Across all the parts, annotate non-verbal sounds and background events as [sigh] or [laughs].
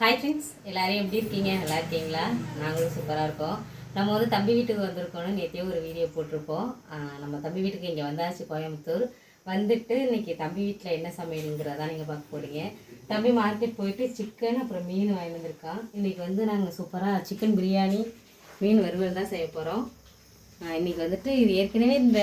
Hi friends எல்லாரும் எப்படி இருக்கீங்க? நல்லா இருக்கீங்களா? நாங்களும் சூப்பராக இருக்கோம். நம்ம வந்து தம்பி வீட்டுக்கு வந்திருக்கோம்னு நேற்றே ஒரு வீடியோ போட்டிருப்போம். நம்ம தம்பி வீட்டுக்கு இங்கே வந்தாச்சு கோயம்புத்தூர். வந்துட்டு இன்னைக்கு தம்பி வீட்டில் என்ன சமையலுங்கிறதா நீங்கள் பார்க்க போறீங்க. தம்பி மார்க்கெட் போயிட்டு சிக்கன் அப்புறம் மீன் வாங்கி வந்திருக்கான் இன்றைக்கி வந்து நாங்கள் சூப்பராக சிக்கன் பிரியாணி மீன் வறுவல் தான் செய்ய போகிறோம் இன்னைக்கு வந்துட்டு இது ஏற்கனவே இந்த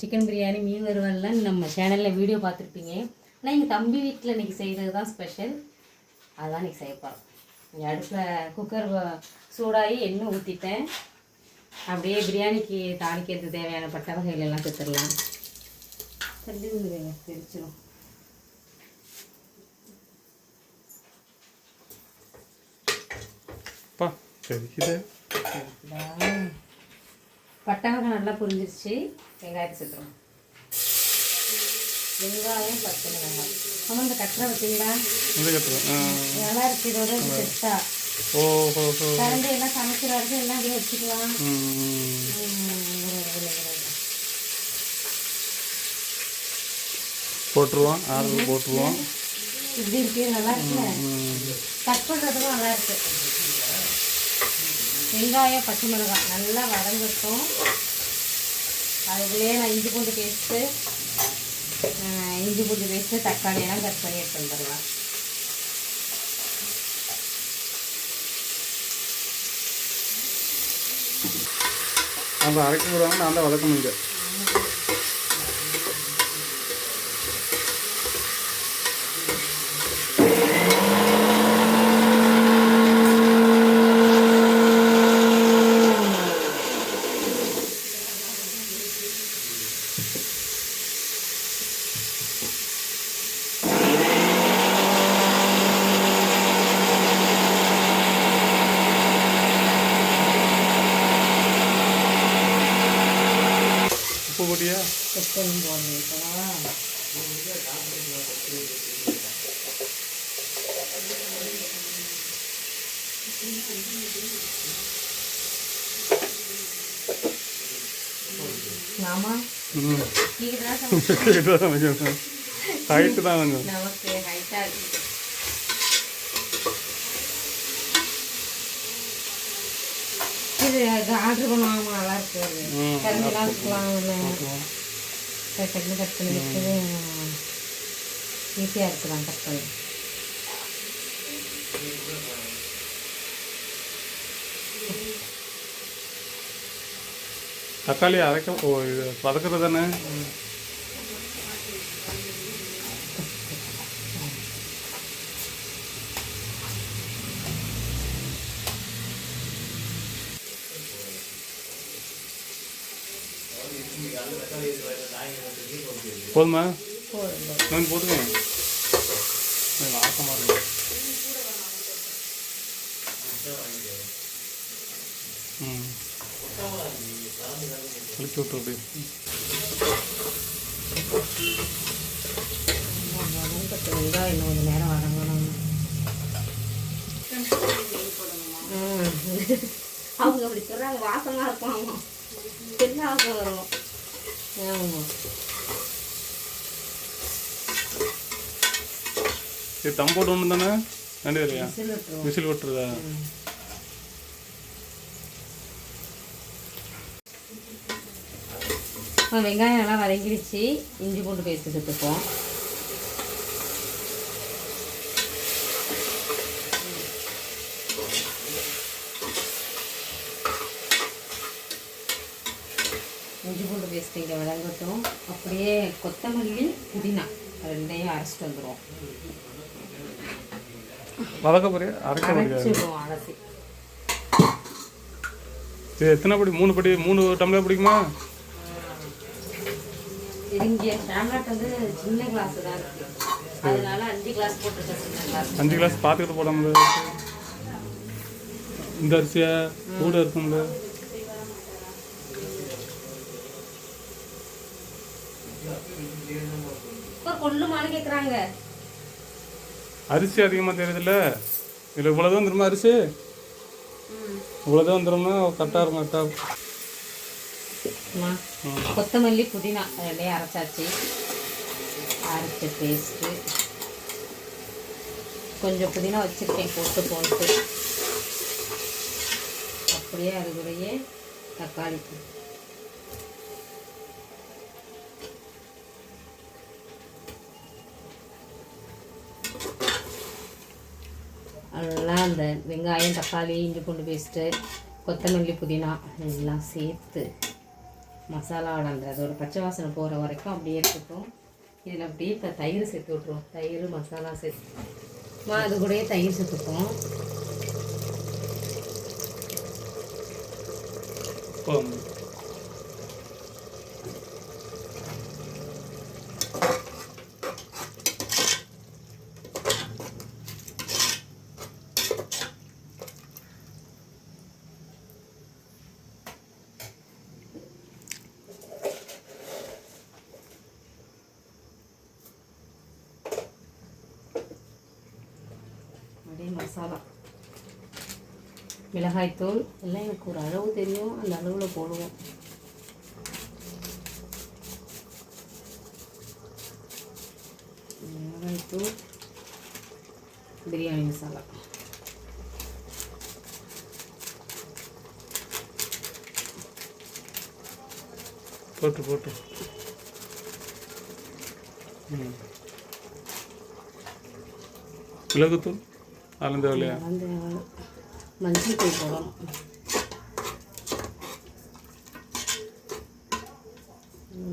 சிக்கன் பிரியாணி மீன் வறுவல்லாம் நம்ம சேனலில் வீடியோ பார்த்துருப்பீங்க. ஆனால் எங்கள் தம்பி வீட்டில் இன்னைக்கு செய்கிறது தான் ஸ்பெஷல் அதான் இன்னைக்கு செய்ய போகிறோம் இங்கே அடுப்பில் குக்கர் சூடாகி எண்ணெய் ஊற்றிட்டேன் அப்படியே பிரியாணிக்கு தாளிக்கிறதுக்கு தேவையான பட்டை வகைகள் எல்லாம் சேர்த்துடலாம் தெரிச்சிடும் பட்டை வகை நல்லா புரிஞ்சிருச்சு. வெங்காயத்தை சேர்த்துரும் வெங்காயம் பச்சை மிளகாய். ஆமாம் இந்த கட்டரை பார்த்தீங்களா நல்லா இருக்கு இதோட செட்டா. கரண்டி எல்லாம் சமைக்கிற வரைக்கும் எல்லாம் அப்படியே வச்சுக்கலாம். போட்டுருவோம் ஆறு போட்டுருவோம். இப்படி இருக்கு நல்லா இருக்குல்ல? கட் பண்ணுறதுக்கும் நல்லா இருக்கு. வெங்காயம் பச்சை மிளகாய் நல்லா வதங்கட்டும். அதுக்குள்ளேயே நான் இஞ்சி பூண்டு பேஸ்ட்டு இஞ்சி பூண்டு பேஸ்ட்டு தக்காளி எல்லாம் கட் பண்ணி எடுத்து வந்துடலாம். அவங்க அரைக்க விடுவாங்க நான் தான் வளர்க்க முடியும் போட்டியா? சிக்கன் போடணும் இப்போவா ஆமா ம். நீங்க தான் [laughs] சமைச்சீங்க. ஹைட்டு தான் கொஞ்சம். நமக்கு ஹைட்டா இருக்கு. ஆர்டர் பண்ணுவாங்க நல்லா இருக்கு அது. ம், கரும்பெல்லாம் இருக்கலாம் டக்குனு கட் பண்ணி வச்சு ஈஸியாக இருக்கலாம் கட் பண்ணி. தக்காளி அரைக்க ஓ இது வதக்குறது தானே? போதுமா? நான் போட்டுக்கோங்க. ஆசமாக இருக்கும் ம். கழிச்சு விட்டு அப்படியே. வதங்கட்டு வெங்காயம் இன்னும் கொஞ்சம் நேரம் வதங்கணும் ம். அவங்க அப்படி சொல்கிறாங்க வாசமாக இருக்கும். என்ன வாசம் வரும். இது தம் போட்டு ஒன்று தானே? நன்றி இல்லையா? விசில் விட்டுருதா வெங்காயம் நல்லா வதங்கிடுச்சு. இஞ்சி பூண்டு பேஸ்ட்டு சேர்த்துப்போம். இஞ்சி பூண்டு பேஸ்ட் இங்கே வதங்கட்டும். அப்படியே கொத்தமல்லி புதினா ரெண்டையும் அரைச்சிட்டு வந்துடுவோம் வதக்க போறியா அரைக்க போறியா இது எத்தனை படி? மூணு படி மூணு டம்ளர் பிடிக்குமா? அஞ்சு கிளாஸ் பார்த்துக்கிட்டு போடாமல் இந்த அரிசியா கூட இருக்கும்ல. கொள்ளுமான்னு கேட்குறாங்க அரிசி அதிகமாக தெரியுதுல்ல இதில் இவ்வளோதான் திரும்ப அரிசி? இவ்வளோதான் வந்துடும்னா கரெக்டாக இருக்கும் கரெக்டாக கொத்தமல்லி புதினா ரெண்டையும் அரைச்சாச்சு. அரைச்ச பேஸ்ட்டு கொஞ்சம் புதினா வச்சுருக்கேன் போட்டு போட்டு. அப்படியே அது கூடயே தக்காளி நல்லா அந்த வெங்காயம் தக்காளி இஞ்சி பூண்டு பேஸ்ட்டு கொத்தமல்லி புதினா எல்லாம் சேர்த்து மசாலாவோட அந்த அதோட பச்சை வாசனை போகிற வரைக்கும் அப்படியே இருக்கட்டும். இதில் அப்படியே இப்போ தயிர் சேர்த்து விட்ருவோம் தயிர் மசாலா சேர்த்து. மா அது கூடயே தயிர் சேர்த்துப்போம். போதும் அப்படியே மசாலா. மிளகாய்த்தூள் எல்லாம் எனக்கு ஒரு அளவு தெரியும். அந்த அளவில் போடுவோம். மிளகாய்த்தூள் பிரியாணி மசாலா. போட்டு போட்டு. மிளகுத்தூள்? அலந்த வேலையா அந்த மஞ்சள் தூள் போடணும்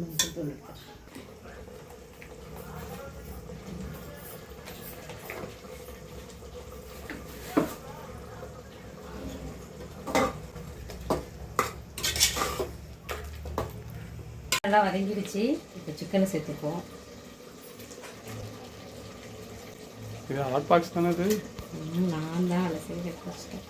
மஞ்சள் தூள். நல்லா வதங்கிடுச்சு. இப்போ சிக்கனை சேர்த்துப்போம் இது ஹாட் பாக்ஸ் தானே ம், நான் தான் அலசி எடுத்து வச்சிட்டேன்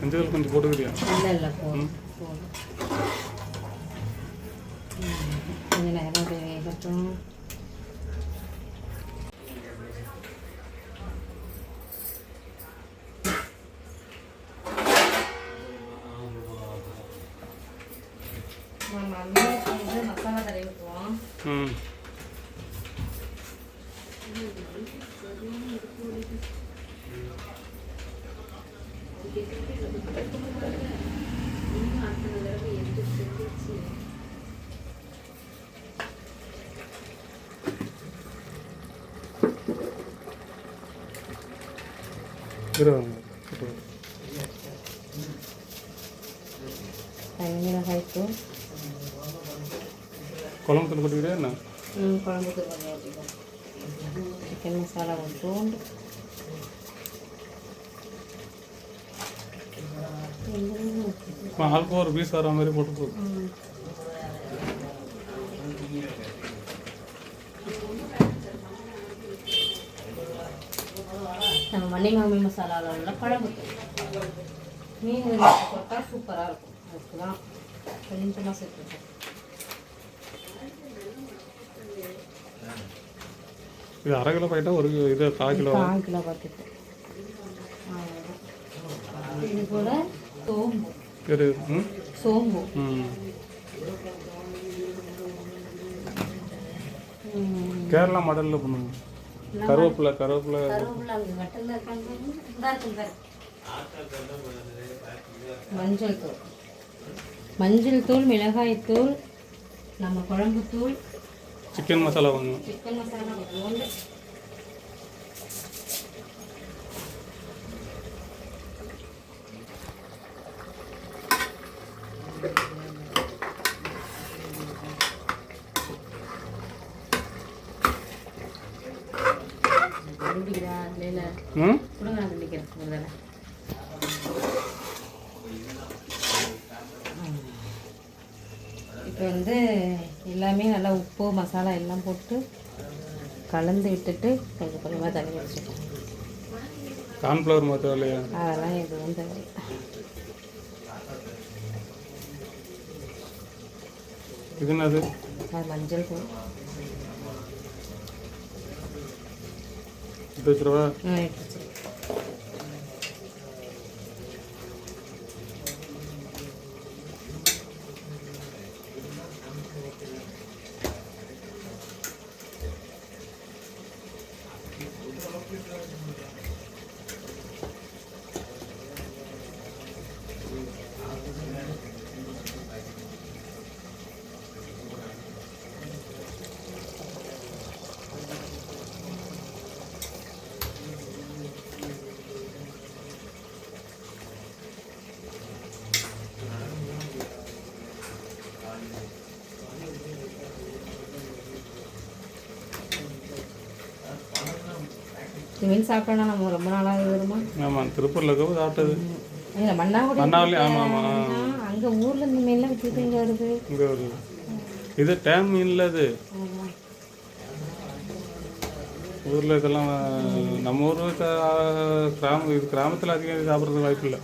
மஞ்சள் கொஞ்சம் போட்டுக்கிறியா இல்லை இல்லை போதும் まあまあ、見えてるのはサラダでよくわ。 음. 그런 그런. はい、お願いします。தூள் கொட்டிக்கிறியா என்ன? ம் குழம்புக்கு சிக்கன் மசாலா தூண்டு ஆளுக்கு ஒரு பீஸ் வர மாதிரி போட்டு போதும். நம்ம மண்ணி மாமி மசாலாவில் உள்ள குழம்பு. மீன் போட்டால் சூப்பராக இருக்கும். அதுக்கு தான் கொஞ்சமாக சேர்த்துருக்கோம் இது அரை கிலோ போயிட்டா ஒரு இது கால் கிலோ கால் கிலோ பார்த்துட்டு இது கூட சோம்பு. ம்? சோம்பு. கேரளா மாடலில் பண்ணுங்க. கருவேப்பிலை கருவேப்பிலை. மஞ்சள் தூள். மஞ்சள் தூள் மிளகாய் தூள் நம்ம குழம்பு தூள். சிக்கன் மசாலா வாங்கணும் சிக்கன் மசாலா கொஞ்சோண்டு குடிக்கிறா இல்லை ம் கொடுங்க நான் குடிக்கிறேன் ஒரு தடவை இப்போ வந்து எல்லாமே நல்லா உப்பு மசாலா எல்லாம் போட்டு கலந்து விட்டுட்டு கொஞ்சம் கொஞ்சமாக தண்ணி வச்சுக்கோங்க கார்ன்ஃப்ளவர் மாற்ற இல்லையா? அதெல்லாம் எதுவும் தேவை இது என்னது? அது மஞ்சள் தூள். எடுத்து வச்சிருவா ஆ எடுத்து வச்சிரு. மீன் சாப்பிட்டோன்னா நம்ம ரொம்ப நாளாக வருமா ஆமாம் திருப்பூரில் இருக்க சாப்பிட்டது. இல்லை மண்ணாங்குடி மண்ணாவளி ஆமாம் ஆமாம் அங்கே ஊரில் இந்த மீன்லாம் விற்றுட்டு இங்கே வருது. இங்கே ஒரு இது டேம் மீன்ல ஆமா. ஊரில் இதெல்லாம் நம்ம ஊர் கிராமம் இது கிராமத்தில் அதிகம் சாப்பிட்றதுக்கு வாய்ப்பு இல்லை.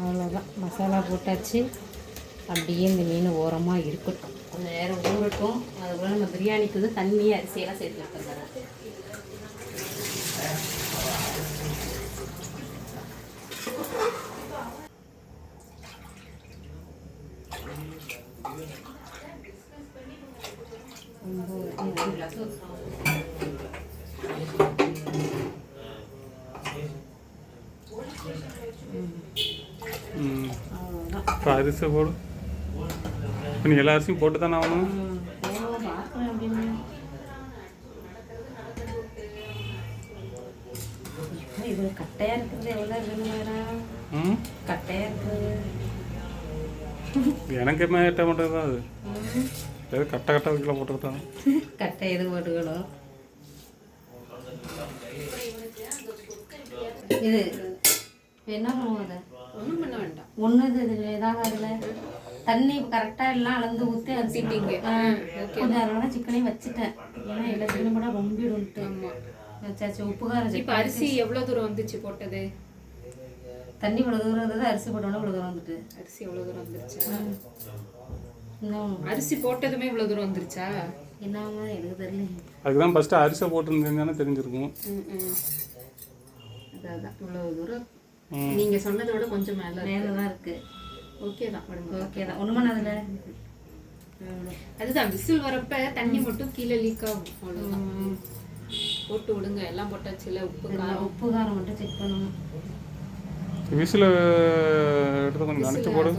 அவ்வளோதான் மசாலா போட்டாச்சு. அப்படியே இந்த மீன் ஓரமாக இருக்கட்டும். கொஞ்சம் நேரம் ஊறட்டும். அதுபோல் நம்ம பிரியாணிக்கு வந்து தண்ணி அரிசியெல்லாம் சேர்த்து வச்சுருக்கோம் ம் அவ்வளோதான் அரிசி இப்போ நீ எல்லா அரிசியும் போட்டு தானே ஆகணும் கட்டையா இருக்குது எவ்வளோ ம்? கட்டையா இருக்குது. எனக்கு என்ன ஏற்ற மட்டும் தான் அது. ஏதோ கட்ட கட்ட வைக்கல போட்டுக்கிட்டாங்க கட்டை எது போட்டுக்கணும்? இது என்ன பண்ணுவோம் அதை? ஒன்றும் பண்ண வேண்டாம். ஒன்று இது இதாக அதில்? தண்ணி கரெக்டாக எல்லாம் அளந்து ஊற்றி அரிசிட்டீங்க கொஞ்சம் அரை சிக்கனையும் வச்சுட்டேன். ஏன்னா எல்லா சிக்கனும் கூட ரொம்பிடும்ட்டு. வச்சாச்சு உப்பு காரம் இப்போ அரிசி எவ்வளோ தூரம் வந்துச்சு போட்டது? தண்ணி இவ்வளோ தூரம் இருந்தது அரிசி போட்டோன்னே இவ்வளோ தூரம் வந்துட்டு. அரிசி எவ்வளோ தூரம் வந்துருச்சா? அரிசி போட்டதுமே இவ்வளோ தூரம் வந்துருச்சா? என்னமா எனக்கு தெரியல. அதுக்கு தான் ஃபஸ்ட்டு அரிசி போட்டுருந்தீங்கன்னா தெரிஞ்சிருக்கும். அதான் இவ்வளோ தூரம். நீங்கள் சொன்னதை விட கொஞ்சம் மேலே மேலே தான் இருக்குது ஓகே தான் ஓகே தான். ஒன்று பண்ணதில்ல அதுதான் விசில் வரப்ப தண்ணி மட்டும் கீழே லீக் ஆகும். அவ்வளோதான் போட்டு விடுங்க எல்லாம் போட்டாச்சுல உப்பு காரம். உப்பு காரம் மட்டும் செக் பண்ணணும். விசில் எடுத்து கொஞ்சம் நினச்சி போடு.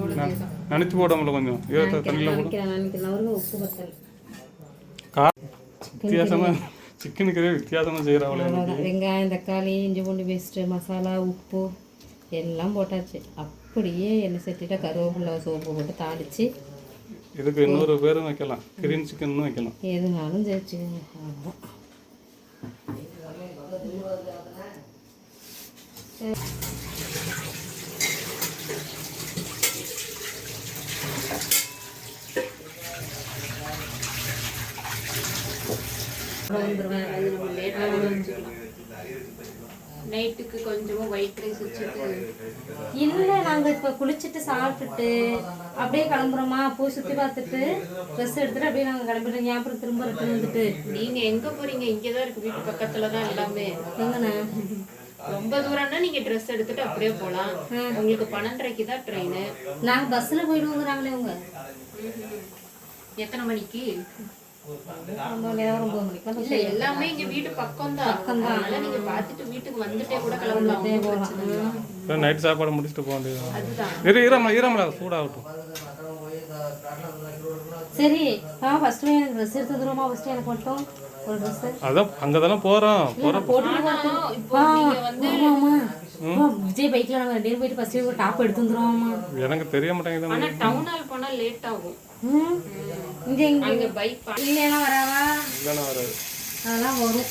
நினச்சி போடாமல கொஞ்சம். ஈரத்தை தண்ணியில் போடு. உப்பு பத்தல். வித்தியாசமாக சிக்கனுக்கு வித்தியாசமாக செய்கிறாங்களே வெங்காயம் தக்காளி இஞ்சி பூண்டு பேஸ்ட்டு மசாலா உப்பு எல்லாம் போட்டாச்சு. அப்படியே எண்ணெய் சட்டியில் கருவேப்பிலை சோப்பு போட்டு தாளித்து இதுக்கு இன்னொரு பேரும் வைக்கலாம். கிரீன் சிக்கன் வைக்கலாம். எதுனாலும் சேர்த்துக்கோங்க வந்துருவேன். அது நம்ம லேட்டாக நைட்டுக்கு கொஞ்சமாக ஒயிட் ரைஸ் வச்சுட்டு இல்லை நாங்கள் இப்போ குளிச்சுட்டு சாப்பிட்டுட்டு அப்படியே கிளம்புறோமா போய் சுற்றி பார்த்துட்டு ட்ரெஸ் எடுத்துட்டு அப்படியே நாங்கள் கிளம்பிடுறோம். ஏன் அப்புறம் திரும்ப ரிட்டர்ன் வந்துட்டு. நீங்க எங்க போறீங்க? இங்கே தான் இருக்கு. வீட்டு பக்கத்துல தான் எல்லாமே. எங்கண்ணா ரொம்ப தூரம்னா நீங்க ட்ரெஸ் எடுத்துட்டு அப்படியே போலாம். உங்களுக்கு பன்னெண்டரைக்கு தான் ட்ரெயின் நாங்கள் பஸ்ஸில் போயிடுவோங்கிறாங்களே அவங்க எத்தனை மணிக்கு? ரொம்ப நேரம் ஒம்பது மணிக்கு இல்ல எல்லாமே இங்க வீட்டு பக்கம் தான் அதனால நீங்க பாத்துட்டு வீட்டுக்கு வந்துட்டே கூட கிளம்பலாம். ஒண்ணும் பிரச்சனை இல்ல. நைட் சாப்பாடு முடிச்சுட்டு போக வேண்டியது அதுதான். இரு சூடாகட்டும். சரி ஆ ஃபஸ்ட்டு எனக்கு ட்ரெஸ் எடுத்து வந்துருமா ஃபஸ்ட்டு எனக்கு மட்டும் ஒரு அதான் அங்கே தானே போகிறோம் போகிற ஆனா இப்போ நீங்க வந்து விஜய் பைக்கில் நம்ம ரெண்டு பேரும் போயிட்டு ஒரு டாப் எடுத்து வந்துருவோம்மா எனக்கு தெரிய மாட்டேங்குது ஆனா டவுன் ஹால் போனா லேட் ஆகும். இங்கே இங்கே. அங்க பைக் இல்லைன்னா வராவா? இல்லைன்னா வராது. அதெல்லாம் வரும்.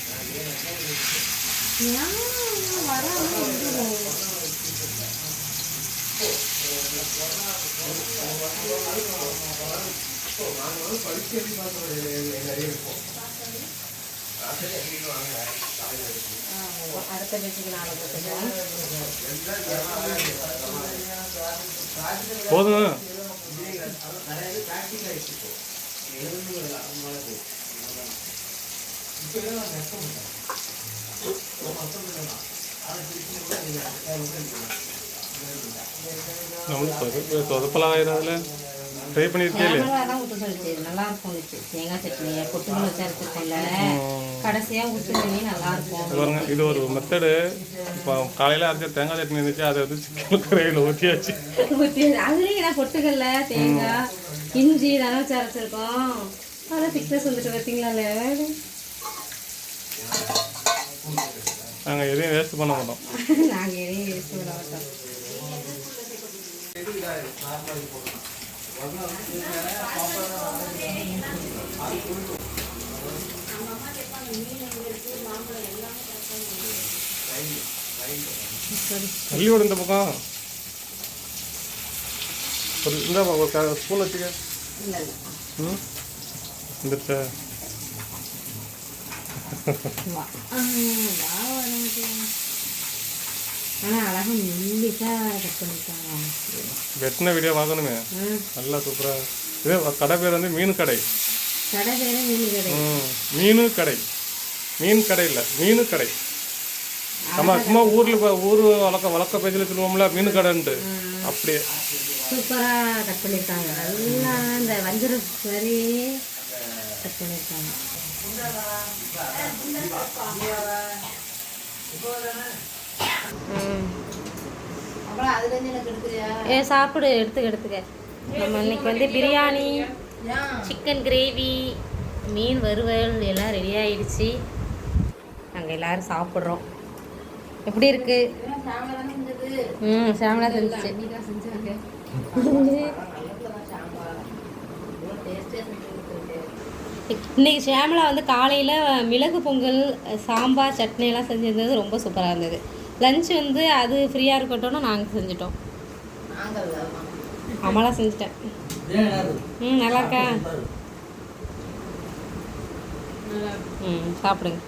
നമ്മൾ സ്വതപ്പലായതിനാൽ ட்ரை பண்ணியிருக்கே தான் ஊற்ற சொல்லிச்சு. நல்லா இருக்கும் தேங்காய் சட்னி பொட்டுகள் வச்சு அரைச்சிருக்கோம்ல கடைசியாக ஊற்றுனே நல்லா இருக்கும். பாருங்க இது ஒரு மெத்தடு இப்போ காலையில் அரைச்ச தேங்காய் சட்னி இருந்துச்சு அதை வந்து சிக்கன் கிரேவியில் ஊற்றியாச்சு ஊத்தி அதுலேயும் நான் பொட்டுக்கல்ல தேங்காய் இஞ்சி இதெல்லாம் வச்சு அரைச்சிருக்கோம். அதான் திக்னஸ் வந்துட்டு பார்த்தீங்களால நாங்கள் எதையும் வேஸ்ட் பண்ண மாட்டோம். நாங்கள் எதையும் யூஸ் பண்ண மாட்டோம். தள்ளி இந்த பக்கம். ஒரு இந்த ஒரு ஸ்பூன் வச்சுக்க. இல்லை ம் வா. ஆ, வா வர மாட்டேங்குது. ஆனா அழகா மெல்லிசாக கட் பண்ணிட்டாங்க வெட்டின வீடியோ பார்க்கணுமே நல்லா சூப்பராக இதே கடை பேர் வந்து மீன் கடை. கடை பேரே மீன் கடை. ம் மீனு கடை. மீன் கடை இல்லை மீனு கடை. நம்ம சும்மா ஊரில் ஊர் வழக்க வழக்க பேஜில் சொல்லுவோம்ல மீன் கடைன்ட்டு. அப்படியே. சூப்பராக கட் பண்ணியிருக்காங்க நல்லா இந்த வஞ்சர மாதிரி கட் பண்ணியிருக்காங்க ஏ சாப்பிடு எடுத்துக்க எடுத்துக்க. நம்ம இன்னைக்கு வந்து பிரியாணி சிக்கன் கிரேவி மீன் வறுவல் எல்லாம் ரெடி ஆயிடுச்சு. நாங்கள் எல்லாரும் சாப்பிட்றோம். எப்படி இருக்கு? ம் சாமலா செஞ்சுச்சு. இன்னைக்கு ஷியாமலா வந்து காலையில் மிளகு பொங்கல் சாம்பார் சட்னி எல்லாம் செஞ்சிருந்தது ரொம்ப சூப்பராக இருந்தது. லஞ்ச் வந்து அது ஃப்ரீயாக இருக்கட்டும்னு நாங்கள் செஞ்சிட்டோம். அமலா செஞ்சிட்டேன். ம் நல்லா இருக்கா? ம் சாப்பிடுங்க.